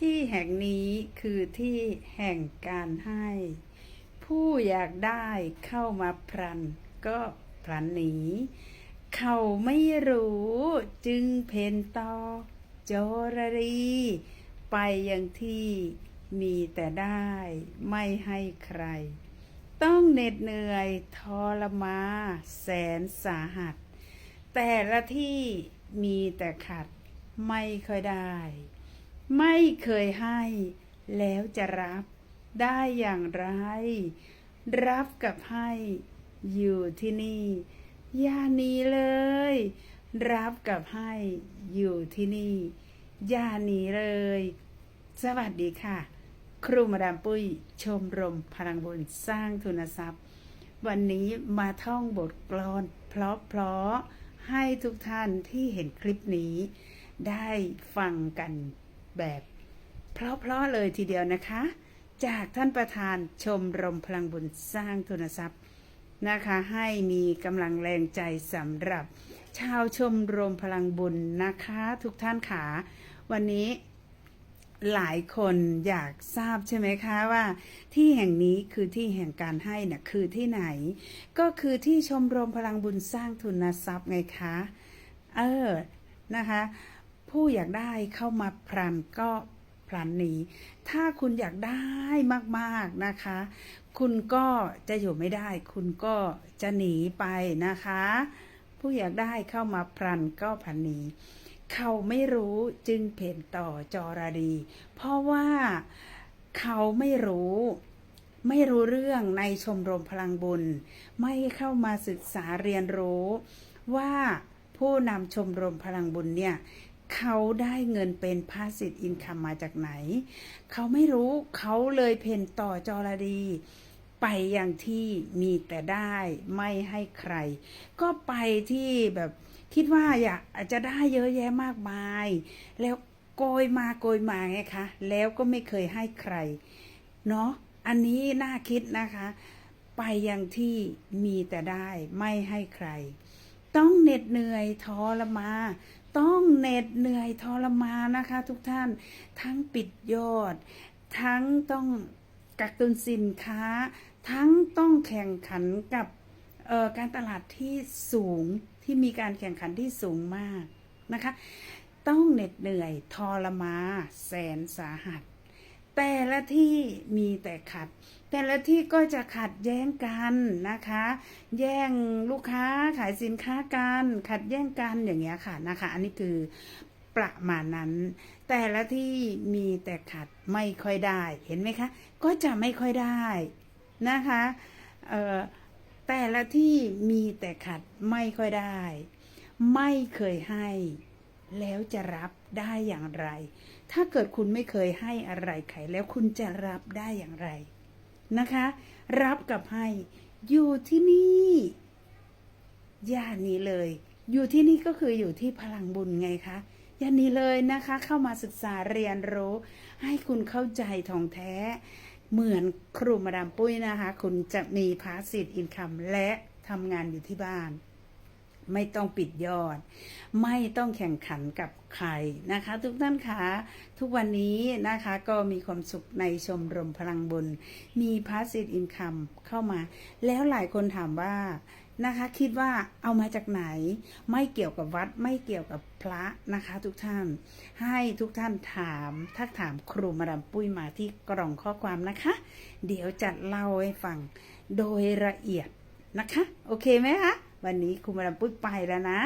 ที่แห่งนี้คือที่แห่งการให้ ผู้อยากได้เข้ามาพลัน ก็พลันหนี เขาไม่รู้จึงเพนต่อโจรรี ไปยังที่มีแต่ได้ไม่ให้ใคร ต้องเหน็ดเหนื่อยทรมาแสนสาหัส แต่ละที่มีแต่ขัดไม่ค่อยได้ ไม่เคยให้แล้วจะรับได้อย่างไร รับกับให้อยู่ที่นี่อย่าหนีเลย รับกับให้อยู่ที่นี่อย่าหนีเลย สวัสดีค่ะ ครูมาดามปุ้ยชมรมพลังบุญสร้างทุนทรัพย์ วันนี้มาท่องบทกลอนเพราะๆให้ทุกท่านที่เห็นคลิปนี้ได้ฟังกัน แบบเพราะๆเลยทีเดียวนะคะ จากท่านประธานชมรมพลังบุญสร้างทุนทรัพย์นะคะ ให้มีกำลังแรงใจสำหรับ ชาวชมรมพลังบุญนะคะ ทุกท่านขาวันนี้หลายคนอยากทราบใช่ไหมคะว่า ที่แห่งนี้คือที่แห่งการให้นี่ยคือที่ไหน ก็คือที่ชมรมพลังบุญสร้างทุนทรัพย์ไงคะ เออนะคะ ผู้อยากได้เข้ามาพลันก็พลันหนีถ้าคุณอยากได้มากๆนะคะ คุณก็จะอยู่ไม่ได้ คุณก็จะหนีไปนะคะ ผู้อยากได้เข้ามาพลันก็พลันหนีเขาไม่รู้จึงเพ่นต่อจอราดี เพราะว่าเขาไม่รู้ไม่รู้เรื่องในชมรมพลังบุญ ไม่เข้ามาศึกษาเรียนรู้ว่าผู้นำชมรมพลังบุญเนี่ย เขาได้เงินเป็นพาสซีฟอินคัมมาจากไหน เขาไม่รู้เขาเลยเพ่นต่อจอราดี ไปอย่างที่มีแต่ได้ไม่ให้ใคร ก็ไปที่แบบคิดว่าอยากอาจจะได้เยอะแยะมากมาย แล้วโกยมาโกยมาไงคะ แล้วก็ไม่เคยให้ใคร เนาะอันนี้น่าคิดนะคะ ไปอยังที่มีแต่ได้ไม่ให้ใคร ต้องเหน็ดเหนื่อยทรมา ต้องเหน็ดเหนื่อยทรมานนะคะ ทุกท่านทั้งปิดยอด ทั้งต้องกักตุนสินค้า ทั้งต้องแข่งขันกับการตลาดที่สูงที่มีการแข่งขันที่สูงมากนะคะ ต้องเหน็ดเหนื่อยทรมานแสนสาหัส แต่ละที่มีแต่ขัด แต่ละที่ก็จะขัดแย้งกันนะคะ แย่งลูกค้าขายสินค้ากันขัดแย่งกันอย่างเงี้ยค่ะนะคะ อันนี้คือประมาณนั้น แต่ละที่มีแต่ขัดไม่ค่อยได้เห็นไหมคะ ก็จะไม่ค่อยได้นะคะเอ่อแต่ละที่มีแต่ขัดไม่ค่อยได้ ไม่เคยให้ แล้วจะรับได้อย่างไร ถ้าเกิดคุณไม่เคยให้อะไรใครแล้วคุณจะรับได้อย่างไรนะคะ รับกับให้อยู่ที่นี่ย่าหนี้เลย อยู่ที่นี่ก็คืออยู่ที่พลังบุญไงคะย่าหนี้เลยนะคะ เข้ามาศึกษาเรียนรู้ ให้คุณเข้าใจทองแท้ เหมือนครูมาดามปุ้ยนะคะ คุณจะมีพาสซีฟอินคัมและทำงานอยู่ที่บ้าน ไม่ต้องปิดยอด ไม่ต้องแข่งขันกับใครนะคะ ทุกท่านคะทุกวันนี้นะคะก็มีความสุขในชมรมพลังบุญมีพาสซีฟอินคัมเข้ามา แล้วหลายคนถามว่านะคะคิดว่าเอามาจากไหนไม่เกี่ยวกับวัดไม่เกี่ยวกับพระนะคะ ทุกท่านให้ทุกท่านถามทักถามครูมาดามปุ้ยมาที่กล่องข้อความนะคะ เดี๋ยวจัดเล่าให้ฟังโดยละเอียดนะคะ โอเคไหมคะ วันนี้ครูมาดามปุ้ยไปแล้วนะ